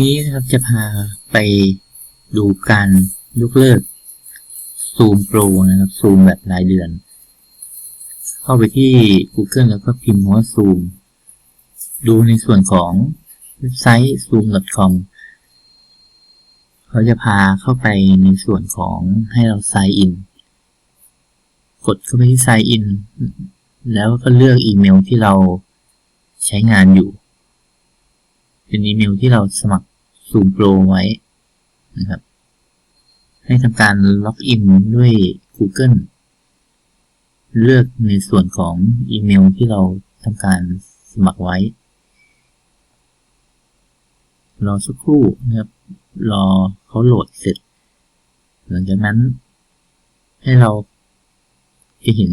นี้นะครับจะพาไปดูการยกเลิก Zoom Pro นะครับ Zoom แบบรายเดือน เข้าไปที่ Google แล้วก็พิมพ์ว่า Zoom ดูในส่วนของเว็บไซต์ zoom.com เขาจะพาเข้าไปในส่วนของให้เรา sign in กดเข้าไปที่ sign in แล้วก็เลือกอีเมลที่เราใช้งานอยู่ เป็นอีเมลที่เราสมัคร Zoom Pro ไว้นะครับ ให้ทำการล็อกอินด้วย Google เลือกในส่วนของอีเมลที่เราทำการสมัครไว้ รอสักครู่นะครับ รอเขาโหลดเสร็จ หลังจากนั้น ให้เราจะเห็น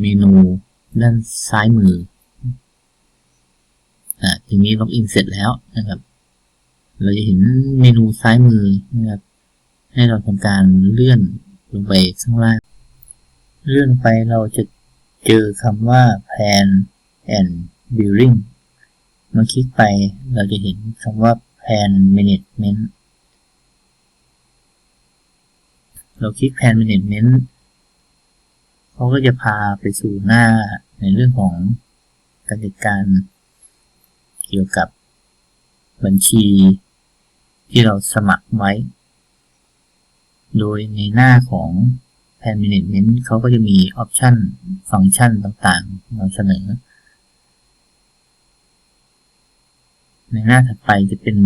เมนูด้านซ้ายมืออ่าทีนี้ล็อกอินเสร็จแล้วนะครับ เราจะเห็นเมนูซ้ายมือนะครับ ให้เราทำการเลื่อนลงไปข้างล่าง เลื่อนไปเราจะเจอคำว่า plan and billing เมื่อคลิกไปเราจะเห็นคำว่า plan management เราคลิก plan management เขาก็จะพาไปสู่หน้าในเรื่องของการจัดการเกี่ยวกับบัญชี ที่เราสมัครไว้ โดยในหน้าของ Plan Management เขาก็จะมีออปชันฟังก์ชันต่างๆมาเสนอ ในหน้าถัดไปจะเป็น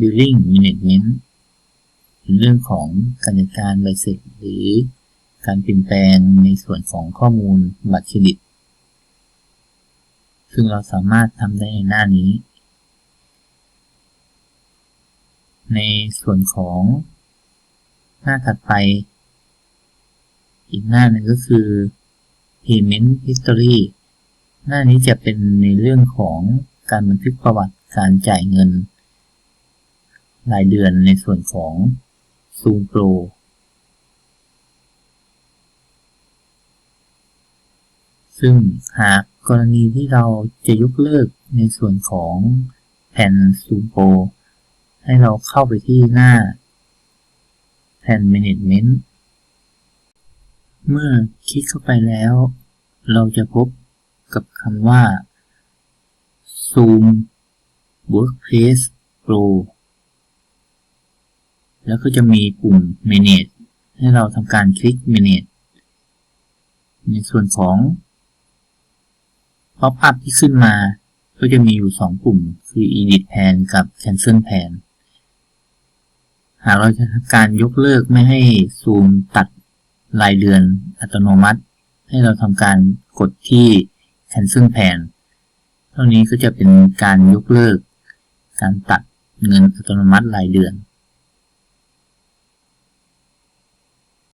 Billing Management เรื่องของการจัดการใบเสร็จหรือการเปลี่ยนแปลงในส่วนของข้อมูลบัตรเครดิต ซึ่งเราสามารถทำได้ในหน้านี้ ในส่วนของหน้าถัดไป อีกหน้าหนึ่งก็คือ payment history หน้านี้จะเป็นในเรื่องของการบันทึกประวัติการจ่ายเงิน รายเดือนในส่วนของ Zoom Pro ซึ่งหากกรณีที่เราจะยกเลิกในส่วนของแผ่น Zoom Pro ให้เราเข้าไปที่หน้าแผ่น Management เมื่อคลิกเข้าไปแล้ว เราจะพบกับคำว่า Zoom Workplace Pro แล้วก็จะมีปุ่ม Manage ให้เราทำการคลิก Manage ในส่วนของ Pop up ที่ขึ้นมา ก็จะมีอยู่ 2 ปุ่ม คือ Edit Plan กับ Cancel Plan หากเราจะทำการยกเลิกไม่ให้ซูมตัดรายเดือนอัตโนมัติ ให้เราทำการกดที่ Cancel Plan เท่านี้ก็จะเป็นการยกเลิก การตัดเงินอัตโนมัติรายเดือน